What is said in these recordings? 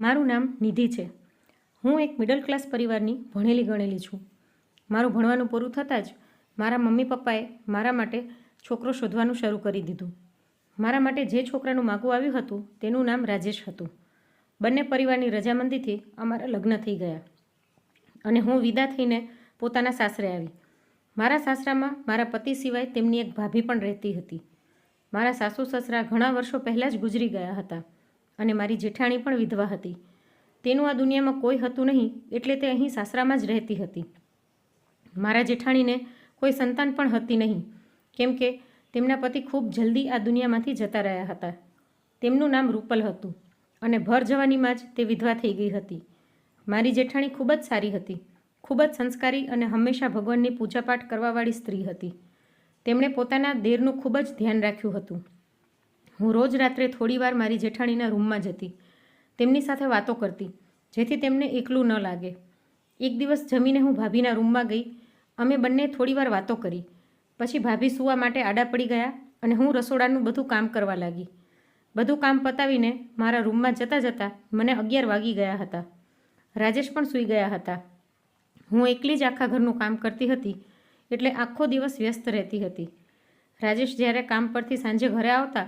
મારું નામ નિધિ છે. હું એક મિડલ ક્લાસ પરિવારની ભણેલી ગણેલી છું. મારું ભણવાનું પૂરું થતાં જ મારા મમ્મી પપ્પાએ મારા માટે છોકરો શોધવાનું શરૂ કરી દીધું. મારા માટે જે છોકરાનું માગું આવ્યું હતું તેનું નામ રાજેશ હતું. બંને પરિવારની રજામંદીથી અમારા લગ્ન થઈ ગયા અને હું વિદા થઈને પોતાના સાસરે આવી. મારા સાસરામાં મારા પતિ સિવાય તેમની એક ભાભી પણ રહેતી હતી. મારા સાસુ સસરા ઘણા વર્ષો પહેલાં જ ગુજરી ગયા હતા. અને મારી જેઠાણી પણ વિધવા હતી. તેનું આ દુનિયામાં કોઈ હતું નહીં, એટલે તે અહીં સાસરામાં જ રહેતી હતી. મારા જેઠાણીને કોઈ સંતાન પણ હતી નહીં, કેમ કે તેમના પતિ ખૂબ જલ્દી આ દુનિયામાંથી જતા રહ્યા હતા. તેમનું નામ રૂપલ હતું અને ભર જવાનીમાં જ તે વિધવા થઈ ગઈ હતી. મારી જેઠાણી ખૂબ જ સારી હતી, ખૂબ જ સંસ્કારી અને હંમેશા ભગવાનની પૂજાપાઠ કરવાવાળી સ્ત્રી હતી. તેમણે પોતાના દેરનું ખૂબ જ ધ્યાન રાખ્યું હતું. હું રોજ રાત્રે થોડીવાર મારી જેઠાણીના રૂમમાં જતી. તેમની સાથે વાતો કરતી, જેથી તેમને એકલું ન લાગે. એક દિવસ જમીને હું ભાભીના રૂમમાં ગઈ, અમે બંને થોડીવાર વાતો કરી. પછી ભાભી સૂવા માટે આડા પડી ગયા અને હું રસોડાનું બધું કામ કરવા લાગી. બધું કામ પતાવીને મારા રૂમમાં જતાં જતાં મને અગિયાર વાગી ગયા હતા. રાજેશ પણ સૂઈ ગયા હતા. હું એકલી જ આખા ઘરનું કામ કરતી હતી, એટલે આખો દિવસ વ્યસ્ત રહેતી હતી. રાજેશ જ્યારે કામ પરથી સાંજે ઘરે આવતા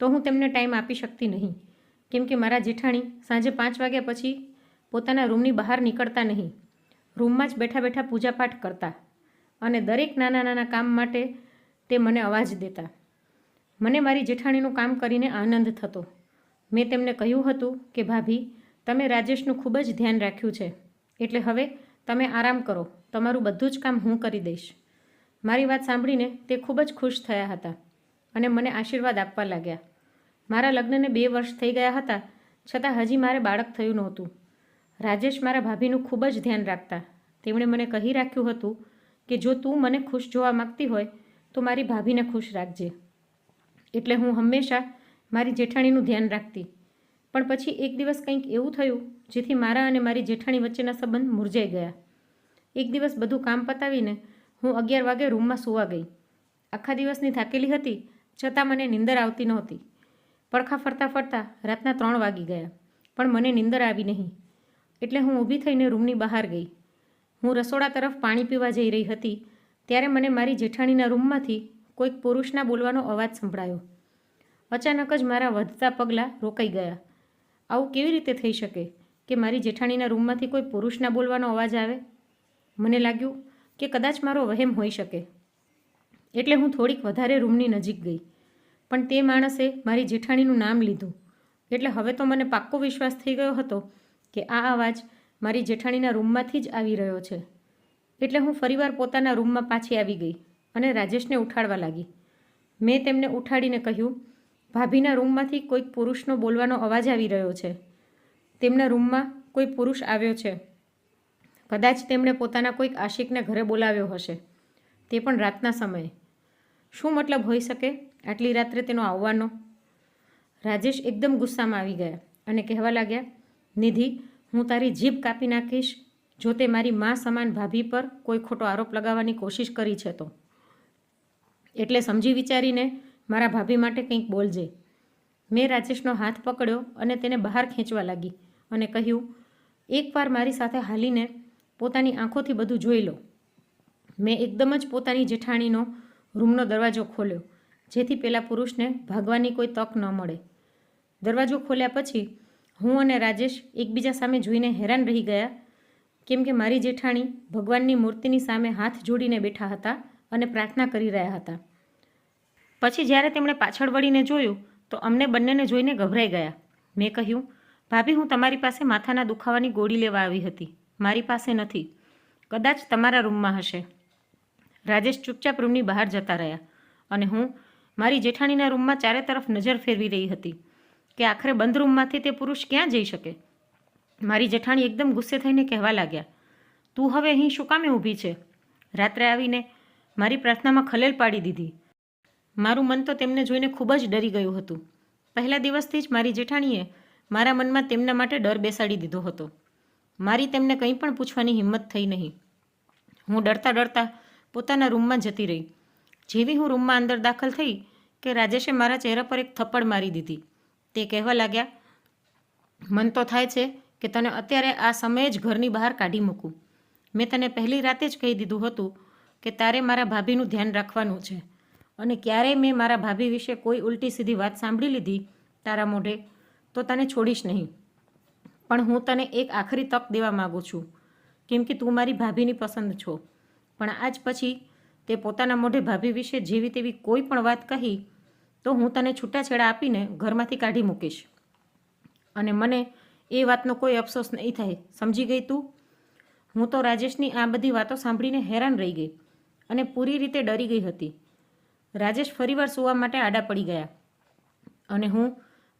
તો હું તેમને ટાઈમ આપી શકતી નહીં. કેમ કે મારા જેઠાણી સાંજે પાંચ વાગ્યા પછી પોતાના રૂમની બહાર નીકળતા નહીં. રૂમમાં જ બેઠા બેઠા પૂજાપાઠ કરતા અને દરેક નાના નાના કામ માટે તે મને અવાજ દેતા. મને મારી જેઠાણીનું કામ કરીને આનંદ થતો. મેં તેમને કહ્યું હતું કે, ભાભી, તમે રાજેશનું ખૂબ જ ધ્યાન રાખ્યું છે. એટલે હવે તમે આરામ કરો. તમારું બધું જ કામ હું કરી દઈશ. મારી વાત સાંભળીને તે ખૂબ જ ખુશ થયા હતા. અને મને આશીર્વાદ આપવા લાગ્યા. મારા લગ્નને બે વર્ષ થઈ ગયા હતા, છતાં હજી મારે બાળક થયું નહોતું. રાજેશ મારા ભાભીનું ખૂબ જ ધ્યાન રાખતા. તેમણે મને કહી રાખ્યું હતું કે જો તું મને ખુશ જોવા માગતી હોય, તો મારી ભાભીને ખુશ રાખજે. એટલે હું હંમેશા મારી જેઠાણીનું ધ્યાન રાખતી. પણ પછી એક દિવસ કંઈક એવું થયું, જેથી મારા અને મારી જેઠાણી વચ્ચેના સંબંધ મુરઝાઈ ગયા. એક દિવસ બધું કામ પતાવીને હું અગિયાર વાગે રૂમમાં સૂવા ગઈ. આખા દિવસની થાકેલી હતી છતાં મને નિંદર આવતી નહોતી. પડખા ફરતા ફરતા રાતના ત્રણ વાગી ગયા, પણ મને નિંદર આવી નહીં. એટલે હું ઊભી થઈને રૂમની બહાર ગઈ. હું રસોડા તરફ પાણી પીવા જઈ રહી હતી, ત્યારે મને મારી જેઠાણીના રૂમમાંથી કોઈક પુરુષના બોલવાનો અવાજ સંભળાયો. અચાનક જ મારા વધતા પગલાં રોકાઈ ગયા. આવું કેવી રીતે થઈ શકે કે મારી જેઠાણીના રૂમમાંથી કોઈ પુરુષના બોલવાનો અવાજ આવે? મને લાગ્યું કે કદાચ મારો વહેમ હોઈ શકે. એટલે હું થોડીક વધારે રૂમની નજીક ગઈ. પણ તે માણસે મારી જેઠાણીનું નામ લીધું. એટલે હવે તો મને પાક્કો વિશ્વાસ થઈ ગયો હતો કે આ અવાજ મારી જેઠાણીના રૂમમાંથી જ આવી રહ્યો છે. એટલે હું ફરીવાર પોતાના રૂમમાં પાછી આવી ગઈ અને રાજેશને ઉઠાડવા લાગી. મેં તેમને ઉઠાડીને કહ્યું, ભાભીના રૂમમાંથી કોઈક પુરુષનો બોલવાનો અવાજ આવી રહ્યો છે. તેમના રૂમમાં કોઈ પુરુષ આવ્યો છે. કદાચ તેમણે પોતાના કોઈક આશિકને ઘરે બોલાવ્યો હશે. તે પણ રાતના સમયે. શું મતલબ હોઈ શકે? આટલી રાત્રે તેનો આવવાનો? રાજેશ એકદમ ગુસ્સામાં આવી ગયા અને કહેવા લાગ્યા, નિધિ, હું તારી જીભ કાપી નાખીશ, જો તે મારી મા સમાન ભાભી પર કોઈ ખોટો આરોપ લગાવવાની કોશિશ કરી છે તો. એટલે સમજી વિચારીને મારા ભાભી માટે કંઈક બોલજે. મેં રાજેશનો હાથ પકડ્યો અને તેને બહાર ખેંચવા લાગી અને કહ્યું, એકવાર મારી સાથે હાલીને પોતાની આંખોથી બધું જોઈ લો. મેં એકદમ જ પોતાની જેઠાણીનો રૂમનો દરવાજો ખોલ્યો, જેથી પેલા પુરુષને ભાગવાની કોઈ તક ન મળે. દરવાજો ખોલ્યા પછી હું અને રાજેશ એકબીજા સામે જોઈને હેરાન રહી ગયા, કેમ કે મારી જેઠાણી ભગવાનની મૂર્તિની સામે હાથ જોડીને બેઠા હતા અને પ્રાર્થના કરી રહ્યા હતા. પછી જ્યારે તેમણે પાછળ વળીને જોયું, તો અમને બંનેને જોઈને ગભરાઈ ગયા. મેં કહ્યું, ભાભી, હું તમારી પાસે માથાના દુખાવાની ગોળી લેવા આવી હતી. મારી પાસે નથી. કદાચ તમારા રૂમમાં હશે. રાજેશ ચૂપચાપ રૂમની બહાર જતા રહ્યા અને હું મારી જેઠાણીના રૂમમાં ચારે તરફ નજર ફેરવી રહી હતી કે આખરે બંધ રૂમમાંથી તે પુરુષ ક્યાં જઈ શકે? મારી જેઠાણી એકદમ ગુસ્સે થઈને કહેવા લાગ્યા, તું હવે અહીં શું કામે ઊભી છે? રાત્રે આવીને મારી પ્રાર્થનામાં ખલેલ પાડી દીધી. મારું મન તો તેમને જોઈને ખૂબ જ ડરી ગયું હતું. પહેલા દિવસથી જ મારી જેઠાણીએ મારા મનમાં તેમના માટે ડર બેસાડી દીધો હતો. મારી તેમને કંઈ પણ પૂછવાની હિંમત થઈ નહીં. હું ડરતા ડરતા પોતાના રૂમમાં જતી રહી. જેવી હું રૂમમાં અંદર દાખલ થઈ કે રાજેશે મારા ચહેરા પર એક થપ્પડ મારી દીધી. તે કહેવા લાગ્યા, મન તો થાય છે કે તને અત્યારે આ સમયે જ ઘરની બહાર કાઢી મૂકું. મેં તને પહેલી રાતે જ કહી દીધું હતું કે તારે મારા ભાભીનું ધ્યાન રાખવાનું છે. અને ક્યારેય મેં મારા ભાભી વિશે કોઈ ઉલટી સીધી વાત સાંભળી લીધી તારા મોઢે, તો તને છોડીશ નહીં. પણ હું તને એક આખરી તક દેવા માગું છું. કેમ કે તું મારી ભાભીની પસંદ છો. પણ આજ પછી તે પોતાના મોઢે ભાભી વિશે જેવી તેવી કોઈ પણ વાત કહી, તો હું તને છૂટાછેડા આપીને ઘરમાંથી કાઢી મૂકીશ. અને મને એ વાતનો કોઈ અફસોસ નહીં થાય. સમજી ગઈ તું? હું તો રાજેશની આ બધી વાતો સાંભળીને હેરાન રહી ગઈ અને પૂરી રીતે ડરી ગઈ હતી. રાજેશ ફરીવાર સુવા માટે આડા પડી ગયા અને હું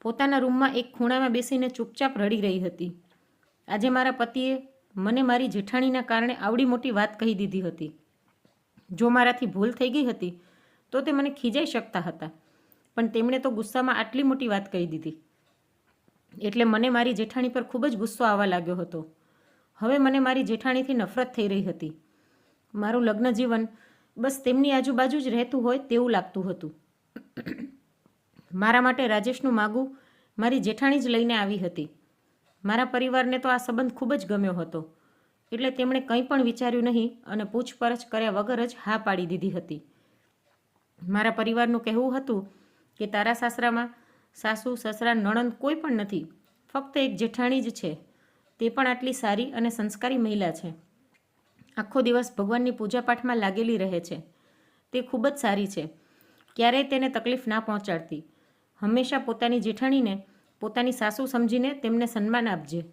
પોતાના રૂમમાં એક ખૂણામાં બેસીને ચૂપચાપ રડી રહી હતી. આજે મારા પતિએ મને મારી જેઠાણીના કારણે આવડી મોટી વાત કહી દીધી હતી. જો મારાથી ભૂલ થઈ ગઈ હતી, તો તે મને ખીજાઈ શકતા હતા. પણ તેમણે તો ગુસ્સામાં આટલી મોટી વાત કહી દીધી. એટલે મને મારી જેઠાણી પર ખૂબ જ ગુસ્સો આવવા લાગ્યો હતો. હવે મને મારી જેઠાણીથી નફરત થઈ રહી હતી. મારું લગ્ન જીવન બસ તેમની આજુબાજુ જ રહેતું હોય તેવું લાગતું હતું. મારા માટે રાજેશનું માગું મારી જેઠાણી જ લઈને આવી હતી. મારા પરિવારને તો આ સંબંધ ખૂબ જ ગમ્યો હતો. એટલે તેમણે કંઈ પણ વિચાર્યું નહીં અને પૂછપરછ કર્યા વગર જ હા પાડી દીધી હતી. મારા પરિવારનું કહેવું હતું કે તારા સાસરામાં સાસુ, સસરા, નણંદ કોઈ પણ નથી. ફક્ત એક જેઠાણી જ છે. તે પણ આટલી સારી અને સંસ્કારી મહિલા છે. આખો દિવસ ભગવાનની પૂજાપાઠમાં લાગેલી રહે છે. તે ખૂબ જ સારી છે. ક્યારેય તેને તકલીફ ના પહોંચાડતી. હંમેશા પોતાની જેઠાણીને પોતાની સાસુ સમજીને તેમને સન્માન આપજે.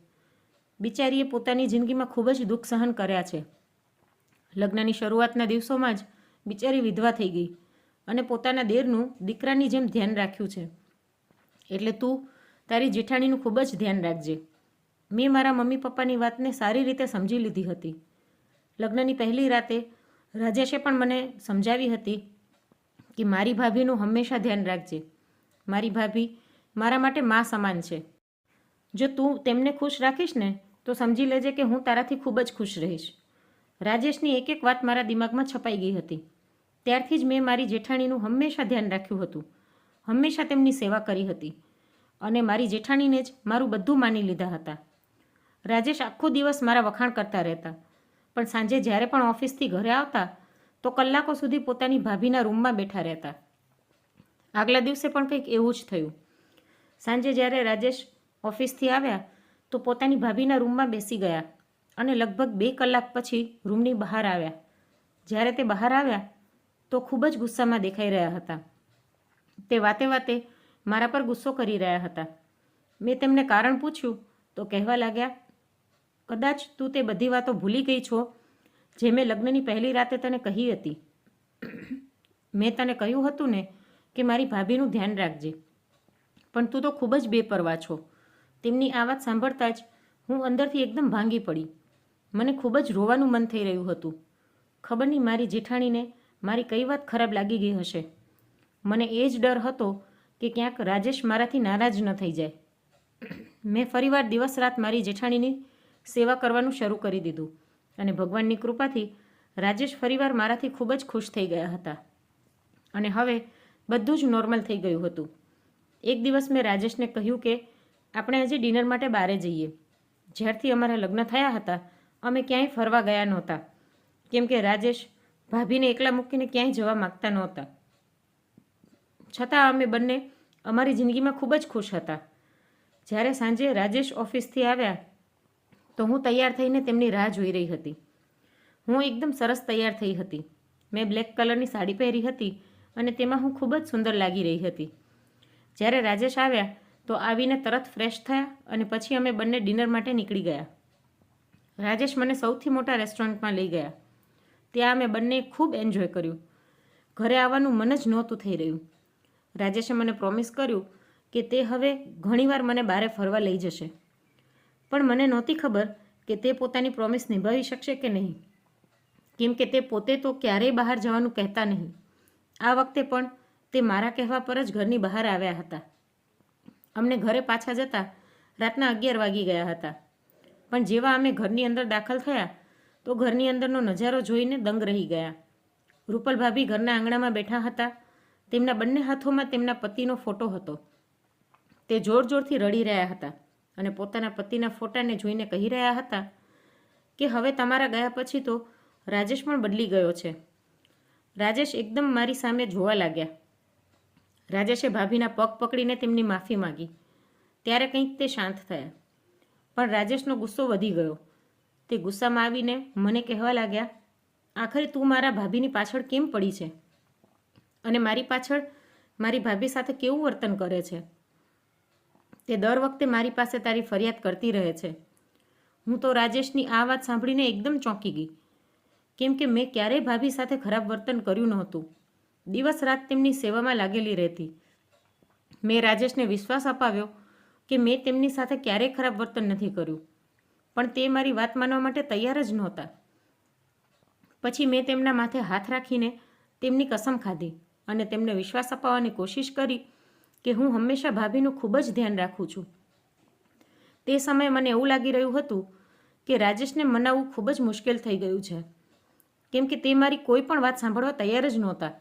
બિચારીએ પોતાની જિંદગીમાં ખૂબ જ દુઃખ સહન કર્યા છે. લગ્નની શરૂઆતના દિવસોમાં જ બિચારી વિધવા થઈ ગઈ અને પોતાના દેરનું દીકરાની જેમ ધ્યાન રાખ્યું છે. એટલે તું તારી જેઠાણીનું ખૂબ જ ધ્યાન રાખજે. મેં મારા મમ્મી પપ્પાની વાતને સારી રીતે સમજી લીધી હતી. લગ્નની પહેલી રાતે રાજેશે પણ મને સમજાવી હતી કે મારી ભાભીનું હંમેશા ધ્યાન રાખજે. મારી ભાભી મારા માટે મા સમાન છે. જો તું તેમને ખુશ રાખીશ ને, તો સમજી લેજે કે હું તારાથી ખૂબ જ ખુશ રહીશ. રાજેશની એક એક વાત મારા દિમાગમાં છપાઈ ગઈ હતી. ત્યારથી જ મેં મારી જેઠાણીનું હંમેશા ધ્યાન રાખ્યું હતું. હંમેશા તેમની સેવા કરી હતી. અને મારી જેઠાણીને જ મારું બધું માની લીધા હતા. રાજેશ આખો દિવસ મારા વખાણ કરતા રહેતા. પણ સાંજે જ્યારે પણ ઓફિસથી ઘરે આવતા, તો કલાકો સુધી પોતાની ભાભીના રૂમમાં બેઠા રહેતા. આગલા દિવસે પણ કંઈક એવું જ થયું. સાંજે જ્યારે રાજેશ ઓફિસથી આવ્યા, તો પોતાની ભાભીના રૂમમાં બેસી ગયા અને લગભગ બે કલાક પછી રૂમની બહાર આવ્યા. જ્યારે તે બહાર આવ્યા, તો ખૂબ જ ગુસ્સામાં દેખાઈ રહ્યા હતા. તે વાતે વાતે મારા પર ગુસ્સો કરી રહ્યા હતા. મેં તેમને કારણ પૂછ્યું, તો કહેવા લાગ્યા, કદાચ તું તે બધી વાતો ભૂલી ગઈ છો, જે મેં લગ્નની પહેલી રાતે તને કહી હતી. મેં તને કહ્યું હતું ને કે મારી ભાભીનું ધ્યાન રાખજે. પણ તું તો ખૂબ જ બેપરવા છો. તેમની આ વાત સાંભળતા જ હું અંદરથી એકદમ ભાંગી પડી. મને ખૂબ જ રોવાનું મન થઈ રહ્યું હતું. ખબર નહીં મારી જેઠાણીને મારી કઈ વાત ખરાબ લાગી ગઈ હશે. મને એ જ ડર હતો કે ક્યાંક રાજેશ મારાથી નારાજ ન થઈ જાય. મેં ફરીવાર દિવસ રાત મારી જેઠાણીની સેવા કરવાનું શરૂ કરી દીધું અને ભગવાનની કૃપાથી રાજેશ ફરીવાર મારાથી ખૂબ જ ખુશ થઈ ગયા હતા. અને હવે બધું જ નોર્મલ થઈ ગયું હતું. એક દિવસ મેં રાજેશને કહ્યું કે, આપણે આજે ડિનર માટે બહારે જઈએ. જ્યારથી અમારા લગ્ન થયા હતા, અમે ક્યાંય ફરવા ગયા નહોતા. કેમ કે રાજેશ ભાભીને એકલા મૂકીને ક્યાંય જવા માગતા નહોતા. છતાં અમે બંને અમારી જિંદગીમાં ખૂબ જ ખુશ હતા. જ્યારે સાંજે રાજેશ ઓફિસથી આવ્યા, તો હું તૈયાર થઈને તેમની રાહ જોઈ રહી હતી. હું એકદમ સરસ તૈયાર થઈ હતી. મેં બ્લેક કલરની સાડી પહેરી હતી અને તેમાં હું ખૂબ જ સુંદર લાગી રહી હતી. જ્યારે રાજેશ આવ્યા, તો આવીને તરત ફ્રેશ થયા અને પછી અમે બંને ડિનર માટે નીકળી ગયા. રાજેશ મને સૌથી મોટા રેસ્ટોરન્ટમાં લઈ ગયા. ત્યાં અમે બંને ખૂબ એન્જોય કર્યું. ઘરે આવવાનું મન જ નહોતું થઈ રહ્યું. રાજેશે મને પ્રોમિસ કર્યું કે તે હવે ઘણીવાર મને બહારે ફરવા લઈ જશે. પણ મને નહોતી ખબર કે તે પોતાની પ્રોમિસ નિભાવી શકશે કે નહીં. કેમ કે તે પોતે તો ક્યારેય બહાર જવાનું કહેતા નહીં. આ વખતે પણ તે મારા કહેવા પર જ ઘરની બહાર આવ્યા હતા. અમને ઘરે પાછા જતા રાતના અગિયાર વાગી ગયા હતા. પણ જેવા અમે ઘરની અંદર દાખલ થયા, તો ઘરની અંદરનો નજારો જોઈને દંગ રહી ગયા. રૂપલ ભાભી ઘરના આંગણામાં બેઠા હતા. તેમના બંને હાથોમાં તેમના પતિનો ફોટો હતો. તે જોર જોરથી રડી રહ્યા હતા અને પોતાના પતિના ફોટાને જોઈને કહી રહ્યા હતા કે હવે તમારા ગયા પછી તો રાજેશ પણ બદલી ગયો છે. રાજેશ એકદમ મારી સામે જોવા લાગ્યા. રાજેશે ભાભીના પગ પકડીને તેમની માફી માંગી. ત્યારે કંઈક તે શાંત થયા. પણ રાજેશનો ગુસ્સો વધી ગયો. તે ગુસ્સામાં આવીને મને કહેવા લાગ્યા, આખરે તું મારા ભાભીની પાછળ કેમ પડી છે? અને મારી પાછળ મારી ભાભી સાથે કેવું વર્તન કરે છે? તે દર વખતે મારી પાસે તારી ફરિયાદ કરતી રહે છે. હું તો રાજેશની આ વાત સાંભળીને એકદમ ચોંકી ગઈ. કેમ કે મેં ક્યારેય ભાભી સાથે ખરાબ વર્તન કર્યું નહોતું. દિવસ રાત તેમની સેવામાં લાગેલી રહેતી. મેં રાજેશને વિશ્વાસ અપાવ્યો કે મેં તેમની સાથે ક્યારેય ખરાબ વર્તન નથી કર્યું, પણ તે મારી વાત માનવા માટે તૈયાર જ નહોતા. પછી મેં તેમના માથે હાથ રાખીને તેમની કસમ ખાધી અને તેમને વિશ્વાસ અપાવવાની કોશિશ કરી કે હું હંમેશા ભાભીનું ખૂબ જ ધ્યાન રાખું છું. તે સમયે મને એવું લાગી રહ્યું હતું કે રાજેશને મનાવવું ખૂબ જ મુશ્કેલ થઈ ગયું છે, કેમ કે તે મારી કોઈ પણ વાત સાંભળવા તૈયાર જ નહોતા.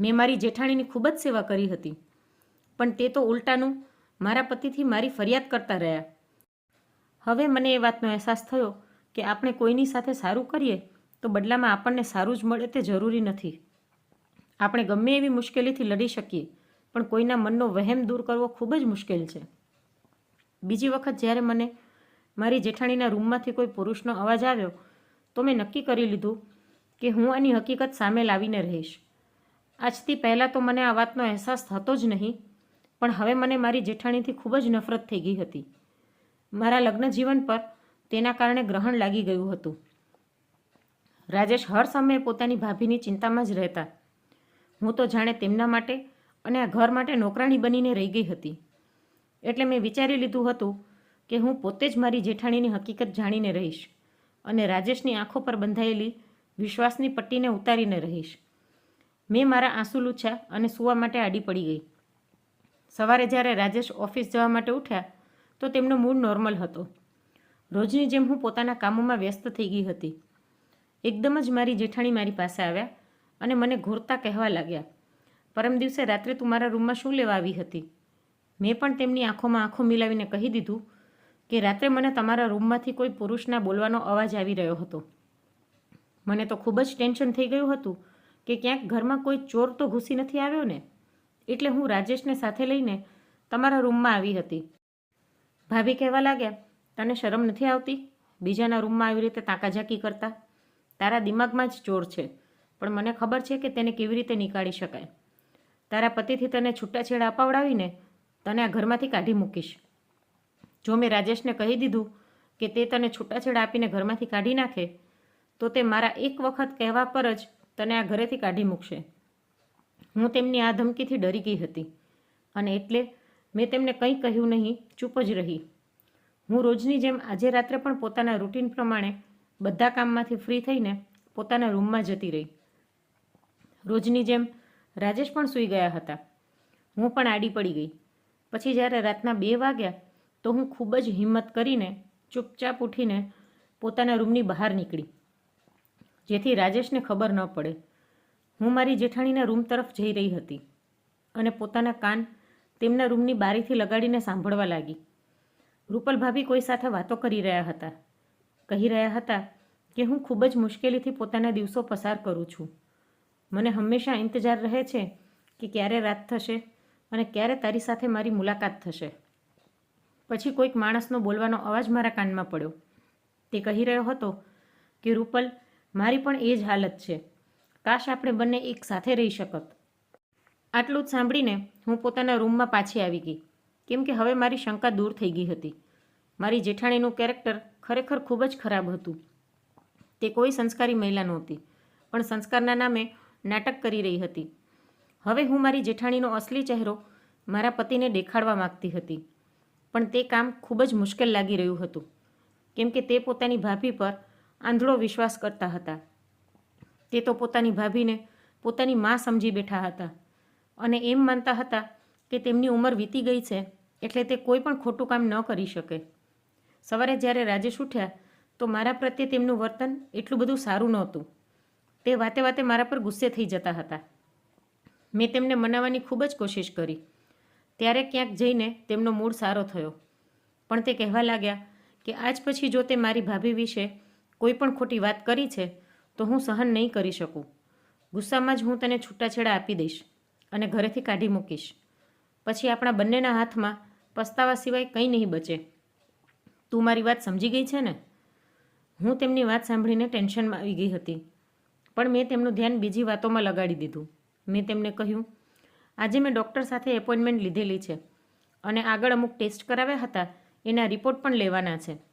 મેં મારી જેઠાણીની ખૂબ જ સેવા કરી હતી. પણ તે તો ઉલટાનું મારા પતિથી મારી ફરિયાદ કરતા રહ્યા. હવે મને એ વાતનો અહેસાસ થયો કે આપણે કોઈની સાથે સારું કરીએ તો બદલામાં આપણને સારું જ મળે તે જરૂરી નથી. આપણે ગમે એવી મુશ્કેલીથી લડી શકીએ, પણ કોઈના મનનો વહેમ દૂર કરવો ખૂબ જ મુશ્કેલ છે. બીજી વખત જ્યારે મને મારી જેઠાણીના રૂમમાંથી કોઈ પુરુષનો અવાજ આવ્યો, તો મેં નક્કી કરી લીધું કે હું આની હકીકત સામે લાવીને રહીશ. આજથી પહેલાં તો મને આ વાતનો અહેસાસ થતો જ નહીં, પણ હવે મને મારી જેઠાણીથી ખૂબ જ નફરત થઈ ગઈ હતી. મારા લગ્ન જીવન પર તેના કારણે ગ્રહણ લાગી ગયું હતું. રાજેશ હર સમયે પોતાની ભાભીની ચિંતામાં જ રહેતા. હું તો જાણે તેમના માટે અને આ ઘર માટે નોકરાણી બનીને રહી ગઈ હતી. એટલે મેં વિચારી લીધું હતું કે હું પોતે જ મારી જેઠાણીની હકીકત જાણીને રહીશ અને રાજેશની આંખો પર બંધાયેલી વિશ્વાસની પટ્ટીને ઉતારીને રહીશ. મેં મારા આંસુ લૂછ્યા અને સૂવા માટે આડી પડી ગઈ. સવારે જ્યારે રાજેશ ઓફિસ જવા માટે ઉઠ્યા, તો તેમનો મૂડ નોર્મલ હતો. રોજની જેમ હું પોતાના કામોમાં વ્યસ્ત થઈ ગઈ હતી. એકદમ જ મારી જેઠાણી મારી પાસે આવ્યા અને મને ઘોરતા કહેવા લાગ્યા, પરમ દિવસે રાત્રે તું મારા રૂમમાં શું લેવા આવી હતી? મેં પણ તેમની આંખોમાં આંખો મિલાવીને કહી દીધું કે રાત્રે મને તમારા રૂમમાંથી કોઈ પુરુષના બોલવાનો અવાજ આવી રહ્યો હતો. મને તો ખૂબ જ ટેન્શન થઈ ગયું હતું કે ક્યાંક ઘરમાં કોઈ ચોર તો ઘૂસી નથી આવ્યો ને? એટલે હું રાજેશને સાથે લઈને તમારા રૂમમાં આવી હતી. ભાભી કહેવા લાગ્યા, તને શરમ નથી આવતી? બીજાના રૂમમાં આવી રીતે તાકાઝાકી કરતા? તારા દિમાગમાં જ ચોર છે, પણ મને ખબર છે કે તેને કેવી રીતે નીકાળી શકાય. તારા પતિથી તને છૂટાછેડા અપાવડાવીને તને આ ઘરમાંથી કાઢી મૂકીશ. જો મેં રાજેશને કહી દીધું કે તે તને છૂટાછેડા આપીને ઘરમાંથી કાઢી નાખે, તો તે મારા એક વખત કહેવા પર જ તને આ ઘરેથી કાઢી મૂકશે. હું તેમની આ ધમકીથી ડરી ગઈ હતી અને એટલે મેં તેમને કંઈ કહ્યું નહીં, ચૂપ જ રહી. હું રોજની જેમ આજે રાત્રે પણ પોતાના રૂટીન પ્રમાણે બધા કામમાંથી ફ્રી થઈને પોતાના રૂમમાં જતી રહી. રોજની જેમ રાજેશ પણ સૂઈ ગયા હતા. હું પણ આડી પડી ગઈ. પછી જ્યારે રાતના બે વાગ્યા તો હું ખૂબ જ હિંમત કરીને ચૂપચાપ ઉઠીને પોતાના રૂમની બહાર નીકળી. જેથી રાજેશને ખબર ન પડે. હું મારી જેઠાણીના રૂમ તરફ જઈ રહી હતી અને પોતાના કાન તેમના રૂમની બારીથી લગાડીને સાંભળવા લાગી. રૂપલ ભાભી કોઈ સાથે વાતો કરી રહ્યા હતા. કહી રહ્યા હતા કે હું ખૂબ જ મુશ્કેલીથી પોતાના દિવસો પસાર કરું છું. મને હંમેશા ઇંતજાર રહે છે કે ક્યારે રાત થશે અને ક્યારે તારી સાથે મારી મુલાકાત થશે. પછી કોઈક માણસનો બોલવાનો અવાજ મારા કાનમાં પડ્યો. તે કહી રહ્યો હતો કે રૂપલ મારી પણ એ જ હાલત છે. કાશ આપણે બંને એક સાથે રહી શકત. આટલું જ સાંભળીને હું પોતાના રૂમમાં પાછી આવી ગઈ. કેમ કે હવે મારી શંકા દૂર થઈ ગઈ હતી. મારી જેઠાણીનું કેરેક્ટર ખરેખર ખૂબ જ ખરાબ હતું. તે કોઈ સંસ્કારી મહિલા નહોતી, પણ સંસ્કારના નામે નાટક કરી રહી હતી. હવે હું મારી જેઠાણીનો અસલી ચહેરો મારા પતિને દેખાડવા માગતી હતી. પણ તે કામ ખૂબ જ મુશ્કેલ લાગી રહ્યું હતું. કેમ કે તે પોતાની ભાભી પર આંધળો વિશ્વાસ કરતા હતા. તે તો પોતાની ભાભીને પોતાની મા સમજી બેઠા હતા અને એમ માનતા હતા કે તેમની ઉંમર વીતી ગઈ છે એટલે તે કોઈ પણ ખોટું કામ ન કરી શકે. સવારે જ્યારે રાજેશ ઉઠ્યા તો મારા પ્રત્યે તેમનું વર્તન એટલું બધું સારું નહોતું. તે વાતે વાતે મારા પર ગુસ્સે થઈ જતા હતા. મેં તેમને મનાવવાની ખૂબ જ કોશિશ કરી. ત્યારે ક્યાંક જઈને તેમનો મૂડ સારો થયો. પણ તે કહેવા લાગ્યા કે આજ પછી જો તે મારી ભાભી વિશે કોઈ પણ ખોટી વાત કરી છે, તો હું સહન નહીં કરી શકું. ગુસ્સામાં જ હું તને છૂટાછેડા આપી દઈશ અને ઘરેથી કાઢી મૂકીશ. પછી આપણા બંનેના હાથમાં પસ્તાવા સિવાય કંઈ નહીં બચે. તું મારી વાત સમજી ગઈ છે ને? હું તેમની વાત સાંભળીને ટેન્શનમાં આવી ગઈ હતી. પણ મેં તેમનું ધ્યાન બીજી વાતોમાં લગાડી દીધું. મેં તેમને કહ્યું, આજે મેં ડૉક્ટર સાથે એપોઇન્ટમેન્ટ લીધેલી છે અને આગળ અમુક ટેસ્ટ કરાવ્યા હતા, એના રિપોર્ટ પણ લેવાના છે.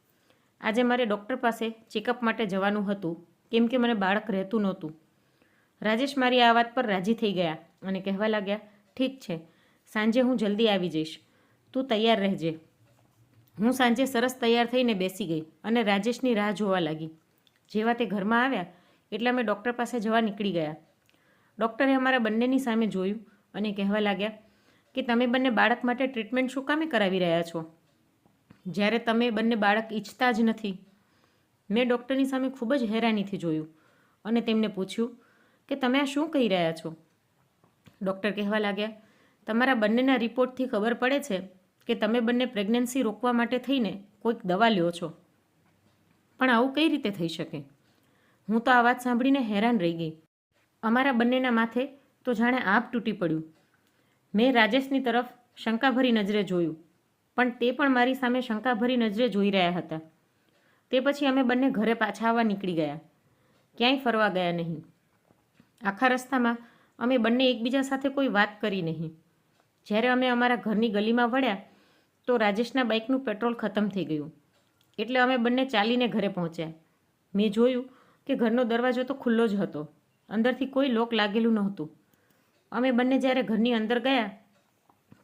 આજે મારે ડૉક્ટર પાસે ચેકઅપ માટે જવાનું હતું, કેમ કે મને બાળક રહેતું નહોતું. રાજેશ મારી આ વાત પર રાજી થઈ ગયા અને કહેવા લાગ્યા, ઠીક છે, સાંજે હું જલ્દી આવી જઈશ. તું તૈયાર રહેજે. હું સાંજે સરસ તૈયાર થઈને બેસી ગઈ અને રાજેશની રાહ જોવા લાગી. જેવા તે ઘરમાં આવ્યા એટલે અમે ડૉક્ટર પાસે જવા નીકળી ગયા. ડૉક્ટરે અમારા બંનેની સામે જોયું અને કહેવા લાગ્યા, કે તમે બંને બાળક માટે ટ્રીટમેન્ટ શું કામે કરાવી રહ્યા છો? જ્યારે તમે બંને બાળક ઈચ્છતા જ નથી. મેં ડૉક્ટરની સામે ખૂબ જ હેરાનીથી જોયું અને તેમને પૂછ્યું કે તમે આ શું કહી રહ્યા છો? ડૉક્ટર કહેવા લાગ્યા, તમારા બંનેના રિપોર્ટથી ખબર પડે છે કે તમે બંને પ્રેગ્નન્સી રોકવા માટે થઈને કોઈક દવા લ્યો છો. પણ આવું કઈ રીતે થઈ શકે? હું તો આ વાત સાંભળીને હેરાન રહી ગઈ. અમારા બંનેના માથે તો જાણે આપ તૂટી પડ્યું. મેં રાજેશની તરફ શંકાભરી નજરે જોયું. પણ તે પણ મારી સામે શંકાભરી નજરે જોઈ રહ્યા હતા. તે પછી અમે બંને ઘરે પાછા આવવા નીકળી ગયા. ક્યાંય ફરવા ગયા નહીં. આખા રસ્તામાં અમે બંને એકબીજા સાથે કોઈ વાત કરી નહીં. જ્યારે અમે અમારા ઘરની ગલીમાં વળ્યા, તો રાજેશના બાઇકનું પેટ્રોલ ખતમ થઈ ગયું. એટલે અમે બંને ચાલીને ઘરે પહોંચ્યા. મેં જોયું કે ઘરનો દરવાજો તો ખુલ્લો જ હતો. અંદરથી કોઈ લોક લાગેલું નહોતું. અમે બંને જ્યારે ઘરની અંદર ગયા,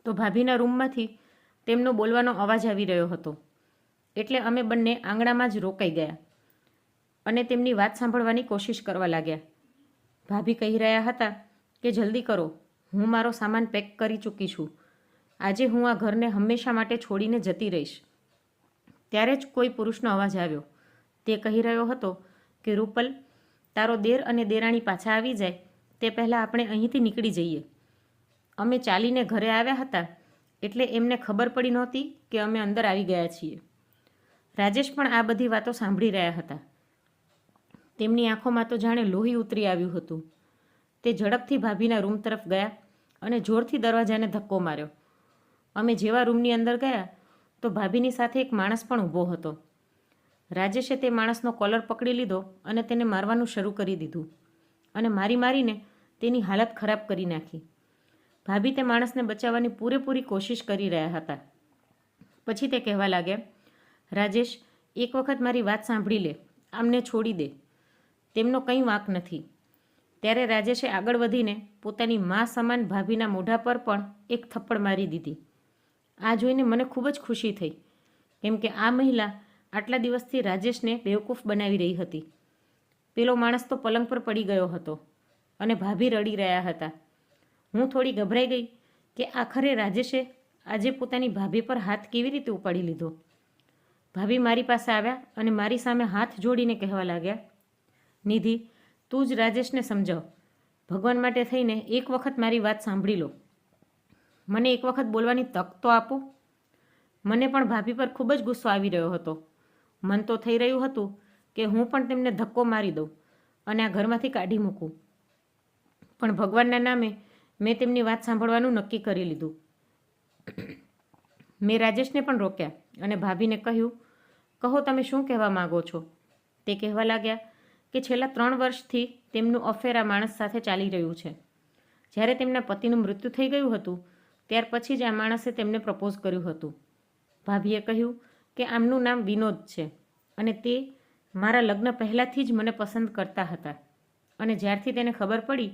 તો ભાભીના રૂમમાંથી તેમનો બોલવાનો અવાજ આવી રહ્યો હતો. એટલે અમે બંને આંગણામાં જ રોકાઈ ગયા અને તેમની વાત સાંભળવાની કોશિશ કરવા લાગ્યા. ભાભી કહી રહ્યા હતા કે, જલ્દી કરો. હું મારો સામાન પેક કરી ચૂકી છું. આજે હું આ ઘરને હંમેશા માટે છોડીને જતી રહીશ. ત્યારે જ કોઈ પુરુષનો અવાજ આવ્યો. તે કહી રહ્યો હતો કે, રૂપલ, તારો દેર અને દેરાણી પાછા આવી જાય. તે પહેલાં આપણે અહીંથી નીકળી જઈએ. અમે ચાલીને ઘરે આવ્યા હતા એટલે એમને ખબર પડી નહોતી કે અમે અંદર આવી ગયા છીએ. રાજેશ પણ આ બધી વાતો સાંભળી રહ્યા હતા. તેમની આંખોમાં તો જાણે લોહી ઉતરી આવ્યું હતું. તે ઝડપથી ભાભીના રૂમ તરફ ગયા અને જોરથી દરવાજાને ધક્કો માર્યો. અમે જેવા રૂમની અંદર ગયા તો ભાભીની સાથે એક માણસ પણ ઊભો હતો. રાજેશે તે માણસનો કોલર પકડી લીધો અને તેને મારવાનું શરૂ કરી દીધું અને મારી મારીને તેની હાલત ખરાબ કરી નાખી. ભાભી તે માણસને બચાવવાની પૂરેપૂરી કોશિશ કરી રહ્યા હતા. પછી તે કહેવા લાગ્યા, રાજેશ, એક વખત મારી વાત સાંભળી લે, આમને છોડી દે. તેમનો કંઈ વાંક નથી. ત્યારે રાજેશે આગળ વધીને પોતાની મા સમાન ભાભીના મોઢા પર પણ એક થપ્પડ મારી દીધી. આ જોઈને મને ખૂબ જ ખુશી થઈ, કેમ કે આ મહિલા આટલા દિવસથી રાજેશને બેવકૂફ બનાવી રહી હતી. પેલો માણસ તો પલંગ પર પડી ગયો હતો અને ભાભી રડી રહ્યા હતા. હું થોડી ગભરાઈ ગઈ કે આખરે રાજેશે આજે પોતાની ભાભી પર હાથ કેવી રીતે ઉપાડી લીધો? ભાભી મારી પાસે આવ્યા અને મારી સામે હાથ જોડીને કહેવા લાગ્યા, નિધિ, તું જ રાજેશને સમજાવ. ભગવાન માટે થઈને એક વખત મારી વાત સાંભળી લો. મને એક વખત બોલવાની તક તો આપો. મને પણ ભાભી પર ખૂબ જ ગુસ્સો આવી રહ્યો હતો. મન તો થઈ રહ્યું હતું કે હું પણ તેમને ધક્કો મારી દઉં અને આ ઘરમાંથી કાઢી મૂકું. પણ ભગવાનના નામે મેં તેમની વાત સાંભળવાનું નક્કી કરી લીધું. મેં રાજેશને પણ રોક્યા અને ભાભીને કહ્યું, કહો તમે શું કહેવા માગો છો? તે કહેવા લાગ્યા કે છેલ્લા ત્રણ વર્ષથી તેમનું અફેર આ માણસ સાથે ચાલી રહ્યું છે. જ્યારે તેમના પતિનું મૃત્યુ થઈ ગયું હતું, ત્યાર પછી જ આ માણસે તેમને પ્રપોઝ કર્યું હતું. ભાભીએ કહ્યું કે આમનું નામ વિનોદ છે અને તે મારા લગ્ન પહેલાંથી જ મને પસંદ કરતા હતા અને જ્યારથી તેને ખબર પડી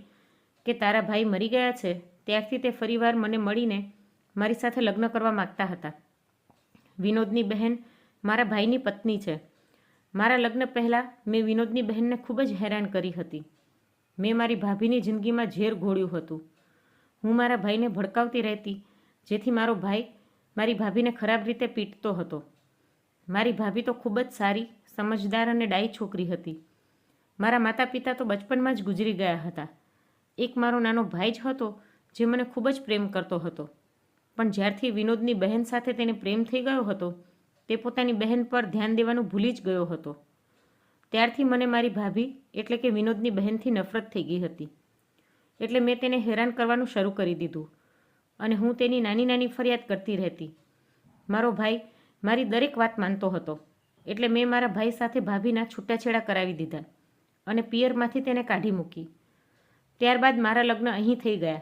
કે તારા ભાઈ મરી ગયા છે, ત્યારથી તે ફરીવાર મને મળીને મારી સાથે લગ્ન કરવા માગતા હતા. વિનોદની બહેન મારા ભાઈની પત્ની છે. મારા લગ્ન પહેલાં મેં વિનોદની બહેનને ખૂબ જ હેરાન કરી હતી. મેં મારી ભાભીની જિંદગીમાં ઝેર ઘોળ્યું હતું. હું મારા ભાઈને ભડકાવતી રહેતી, જેથી મારો ભાઈ મારી ભાભીને ખરાબ રીતે પીટતો હતો. મારી ભાભી તો ખૂબ જ સારી, સમજદાર અને ડાઈ છોકરી હતી. મારા માતા પિતા તો બચપનમાં જ ગુજરી ગયા હતા. એક મારો નાનો ભાઈ જ હતો જે મને ખૂબ જ પ્રેમ કરતો હતો. પણ જ્યારથી વિનોદની બહેન સાથે તેને પ્રેમ થઈ ગયો હતો, તે પોતાની બહેન પર ધ્યાન દેવાનું ભૂલી જ ગયો હતો. ત્યારથી મને મારી ભાભી એટલે કે વિનોદની બહેનથી નફરત થઈ ગઈ હતી. એટલે મેં તેને હેરાન કરવાનું શરૂ કરી દીધું અને હું તેની નાની નાની ફરિયાદ કરતી રહેતી. મારો ભાઈ મારી દરેક વાત માનતો હતો, એટલે મેં મારા ભાઈ સાથે ભાભીના છૂટાછેડા કરાવી દીધા અને પિયરમાંથી તેને કાઢી મૂકી. ત્યારબાદ મારા લગ્ન અહીં થઈ ગયા.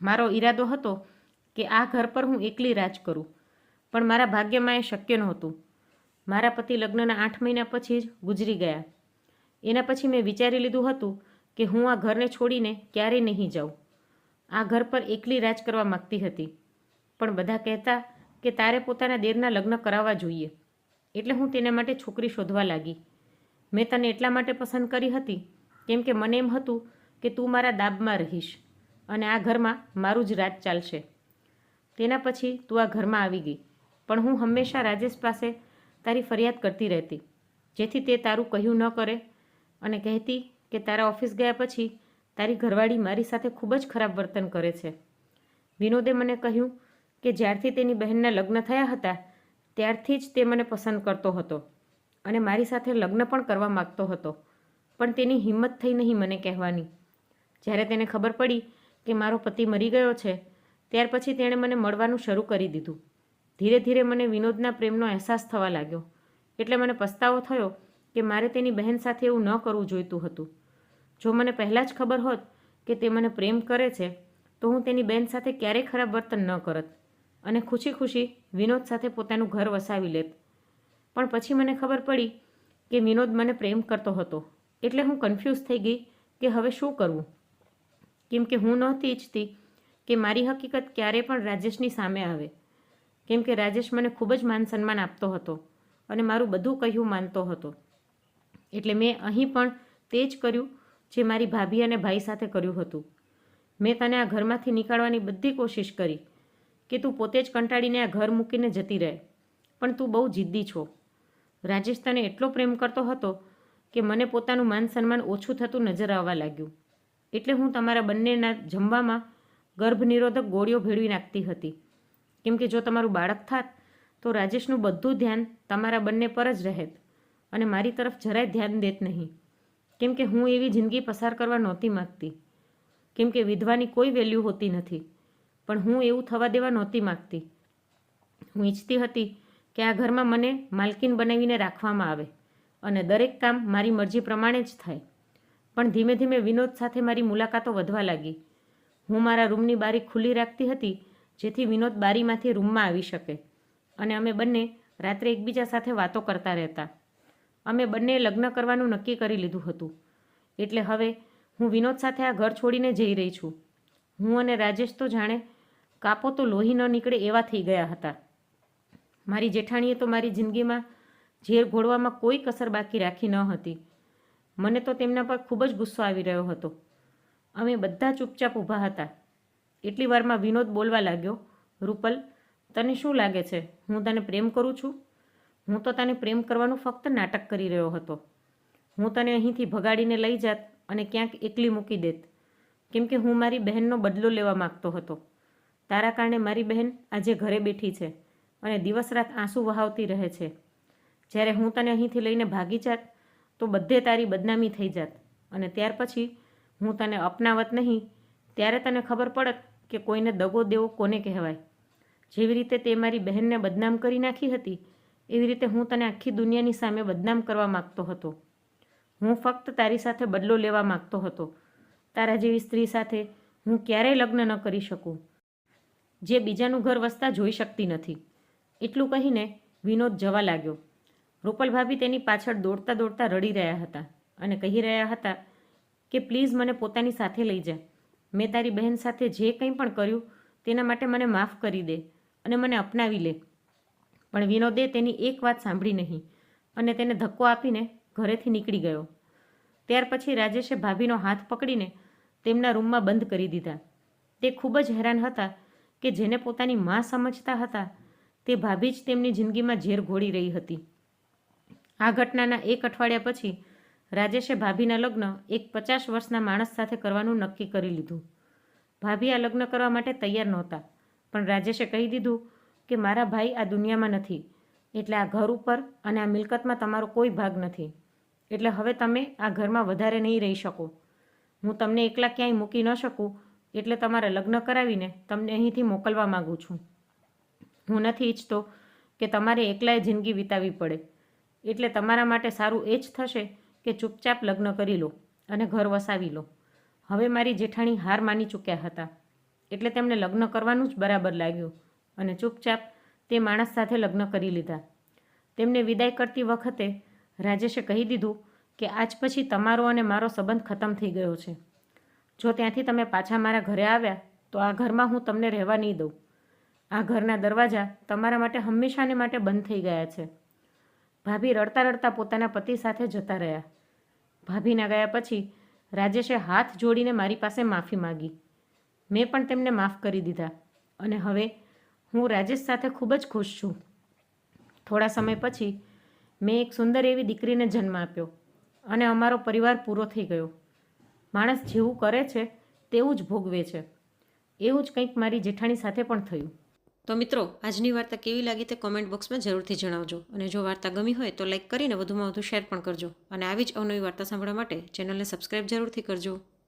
મારો ઈરાદો હતો કે આ ઘર પર હું એકલી રાજ કરું, પણ મારા ભાગ્યમાં એ શક્ય નહોતું. મારા પતિ લગ્નના આઠ મહિના પછી જ ગુજરી ગયા. એના પછી મેં વિચારી લીધું હતું કે હું આ ઘરને છોડીને ક્યારેય નહીં જાઉં. આ ઘર પર એકલી રાજ કરવા માગતી હતી, પણ બધા કહેતા કે તારે પોતાના દેરના લગ્ન કરાવવા જોઈએ. એટલે હું તેના માટે છોકરી શોધવા લાગી. મેં તને એટલા માટે પસંદ કરી હતી, કેમ કે મને એમ હતું કે તું મારા દાબમાં રહીશ અને આ ઘરમાં મારું જ રાજ ચાલશે. તેના પછી તું આ ઘરમાં આવી ગઈ. પણ હું હંમેશા રાજેશ પાસે તારી ફરિયાદ કરતી રહેતી. જેથી તે તારું કહ્યું ન કરે અને કહેતી કે તારા ઓફિસ ગયા પછી તારી ઘરવાળી મારી સાથે ખૂબ જ ખરાબ વર્તન કરે છે. વિનોદે મને કહ્યું કે જ્યારથી તેની બહેનના લગ્ન થયા હતા, ત્યારથી જ તે મને પસંદ કરતો હતો અને મારી સાથે લગ્ન પણ કરવા માગતો હતો. પણ તેની હિંમત થઈ નહીં મને કહેવાની. જ્યારે તેને ખબર પડી કે મારો પતિ મરી ગયો છે, ત્યાર પછી તેણે મને મળવાનું શરૂ કરી દીધું. ધીરે ધીરે મને વિનોદના પ્રેમનો અહેસાસ થવા લાગ્યો. એટલે મને પસ્તાવો થયો કે મારે તેની બહેન સાથે એવું ન કરવું જોઈતું હતું. જો મને પહેલાં જ ખબર હોત કે તે મને પ્રેમ કરે છે, તો હું તેની બહેન સાથે ક્યારેય ખરાબ વર્તન ન કરત અને ખુશી ખુશી વિનોદ સાથે પોતાનું ઘર વસાવી લેત. પણ પછી મને ખબર પડી કે વિનોદ મને પ્રેમ કરતો હતો. એટલે હું કન્ફ્યુઝ થઈ ગઈ કે હવે શું કરવું? કેમ કે હું નહોતી ઈચ્છતી કે મારી હકીકત ક્યારે પણ રાજેશની સામે આવે. કેમ કે રાજેશ મને ખૂબ જ માન સન્માન આપતો હતો અને મારું બધું કહ્યું માનતો હતો. એટલે મેં અહીં પણ તે જ કર્યું જે મારી ભાભી અને ભાઈ સાથે કર્યું હતું. મેં તને આ ઘરમાંથી નીકાળવાની બધી કોશિશ કરી કે તું પોતે જ કંટાળીને આ ઘર મૂકીને જતી રહે. પણ તું બહુ જિદ્દી છો. રાજેશ તને એટલો પ્રેમ કરતો હતો કે મને પોતાનું માન સન્માન ઓછું થતું નજર આવવા લાગ્યું. એટલે હું તમારા બંનેના જમવામાં ગર્ભનિરોધક ગોળીઓ ભેળવી નાખતી હતી. કેમ કે જો તમારું બાળક થાત, તો રાજેશનું બધું ધ્યાન તમારા બંને પર જ રહેત અને મારી તરફ જરાય ધ્યાન દેત નહીં. કેમ કે હું એવી જિંદગી પસાર કરવા નહોતી માગતી. કેમ કે વિધવાની કોઈ વેલ્યુ હોતી નથી, પણ હું એવું થવા દેવા નહોતી માગતી. હું ઈચ્છતી હતી કે આ ઘરમાં મને માલકીન બનાવીને રાખવામાં આવે અને દરેક કામ મારી મરજી પ્રમાણે જ થાય. પણ ધીમે ધીમે વિનોદ સાથે મારી મુલાકાતો વધવા લાગી. હું મારા રૂમની બારી ખુલ્લી રાખતી હતી, જેથી વિનોદ બારીમાંથી રૂમમાં આવી શકે. અને અમે બંને રાત્રે એકબીજા સાથે વાતો કરતા રહેતા. અમે બંને લગ્ન કરવાનું નક્કી કરી લીધું હતું. એટલે હવે હું વિનોદ સાથે આ ઘર છોડીને જઈ રહી છું. હું અને રાજેશ તો જાણે કાપો તો લોહી ન નીકળે એવા થઈ ગયા હતા. મારી જેઠાણીએ તો મારી જિંદગીમાં ઝેર ઘોળવામાં કોઈ કસર બાકી રાખી ન હતી. મને તો તેમના પર ખૂબ જ ગુસ્સો આવી રહ્યો હતો. અમે બધા ચૂપચાપ ઊભા હતા. એટલી વારમાં વિનોદ બોલવા લાગ્યો, રૂપલ, તને શું લાગે છે? હું તને પ્રેમ કરું છું? હું તો તને પ્રેમ કરવાનું ફક્ત નાટક કરી રહ્યો હતો. હું તને અહીંથી ભગાડીને લઈ જાત અને ક્યાંક એકલી મૂકી દેત. કેમ કે હું મારી બહેનનો બદલો લેવા માગતો હતો. તારા કારણે મારી બહેન આજે ઘરે બેઠી છે અને દિવસ રાત આંસુ વહાવતી રહે છે. જ્યારે હું તને અહીંથી લઈને ભાગી જાત તો બધે તારી બદનામી થઈ જાત. અને ત્યાર પછી હું તને અપનાવત નહીં, ત્યારે તને ખબર પડત કે કોઈને દગો દેવો કોને કહેવાય. જેવી રીતે તે મારી બહેનને બદનામ કરી નાખી હતી, એવી રીતે હું તને આખી દુનિયાની સામે બદનામ કરવા માગતો હતો. હું ફક્ત તારી સાથે બદલો લેવા માગતો હતો. તારા જેવી સ્ત્રી સાથે હું ક્યારેય લગ્ન ન કરી શકું. જે બીજાનું ઘર વસતા જોઈ શકતી નથી. એટલું કહીને વિનોદ જવા લાગ્યો. રૂપલ ભાભી તેની પાછળ દોડતા દોડતા રડી રહ્યા હતા અને કહી રહ્યા હતા કે, પ્લીઝ મને પોતાની સાથે લઈ જા. મેં તારી બહેન સાથે જે કંઈ પણ કર્યું તેના માટે મને માફ કરી દે અને મને અપનાવી લે. પણ વિનોદે તેની એક વાત સાંભળી નહીં અને તેને ધક્કો આપીને ઘરેથી નીકળી ગયો. ત્યાર પછી રાજેશે ભાભીનો હાથ પકડીને તેમના રૂમમાં બંધ કરી દીધા. તે ખૂબ જ હેરાન હતા કે જેને પોતાની માં સમજતા હતા તે ભાભી જ તેમની જિંદગીમાં ઝેર ઘોળી રહી હતી. આ ઘટનાના એક અઠવાડિયા પછી રાજેશે ભાભીના લગ્ન એક પચાસ વર્ષના માણસ સાથે કરવાનું નક્કી કરી લીધું. ભાભી આ લગ્ન કરવા માટે તૈયાર નહોતા, પણ રાજેશે કહી દીધું કે મારા ભાઈ આ દુનિયામાં નથી, એટલે આ ઘર ઉપર અને આ મિલકતમાં તમારો કોઈ ભાગ નથી, એટલે હવે તમે આ ઘરમાં વધારે નહીં રહી શકો. હું તમને એકલા ક્યાંય મૂકી ન શકું, એટલે તમારે લગ્ન કરાવીને તમને અહીંથી મોકલવા માગું છું. હું નથી ઈચ્છતો કે તમારે એકલાએ જિંદગી વિતાવવી પડે. એટલે તમારા માટે સારું એ જ થશે કે ચૂપચાપ લગ્ન કરી લો અને ઘર વસાવી લો. હવે મારી જેઠાણી હાર માની ચૂક્યા હતા. એટલે તેમને લગ્ન કરવાનું જ બરાબર લાગ્યું અને ચૂપચાપ તે માણસ સાથે લગ્ન કરી લીધા. તેમને વિદાય કરતી વખતે રાજેશે કહી દીધું કે આજ પછી તમારો અને મારો સંબંધ ખતમ થઈ ગયો છે. જો ત્યાંથી તમે પાછા મારા ઘરે આવ્યા, તો આ ઘરમાં હું તમને રહેવા નહીં દઉં. આ ઘરના દરવાજા તમારા માટે હંમેશાને માટે બંધ થઈ ગયા છે. ભાભી રડતા રડતા પોતાના પતિ સાથે જતા રહ્યા. ભાભીના ગયા પછી રાજેશે હાથ જોડીને મારી પાસે માફી માગી. મેં પણ તેમને માફ કરી દીધા. અને હવે હું રાજેશ સાથે ખૂબ જ ખુશ છું. થોડા સમય પછી મેં એક સુંદર એવી દીકરીને જન્મ આપ્યો અને અમારો પરિવાર પૂરો થઈ ગયો. માણસ જેવું કરે છે તેવું જ ભોગવે છે. એવું જ કંઈક મારી જેઠાણી સાથે પણ થયું. તો મિત્રો, આજની વાર્તા કેવી લાગી તે કોમેન્ટ બોક્સમાં જરૂરથી જણાવજો. અને જો વાર્તા ગમી હોય તો લાઇક કરીને વધુમાં વધુ શેર પણ કરજો. અને આવી જ અવનવી વાર્તા સાંભળવા માટે ચેનલને સબસ્ક્રાઈબ જરૂરથી કરજો.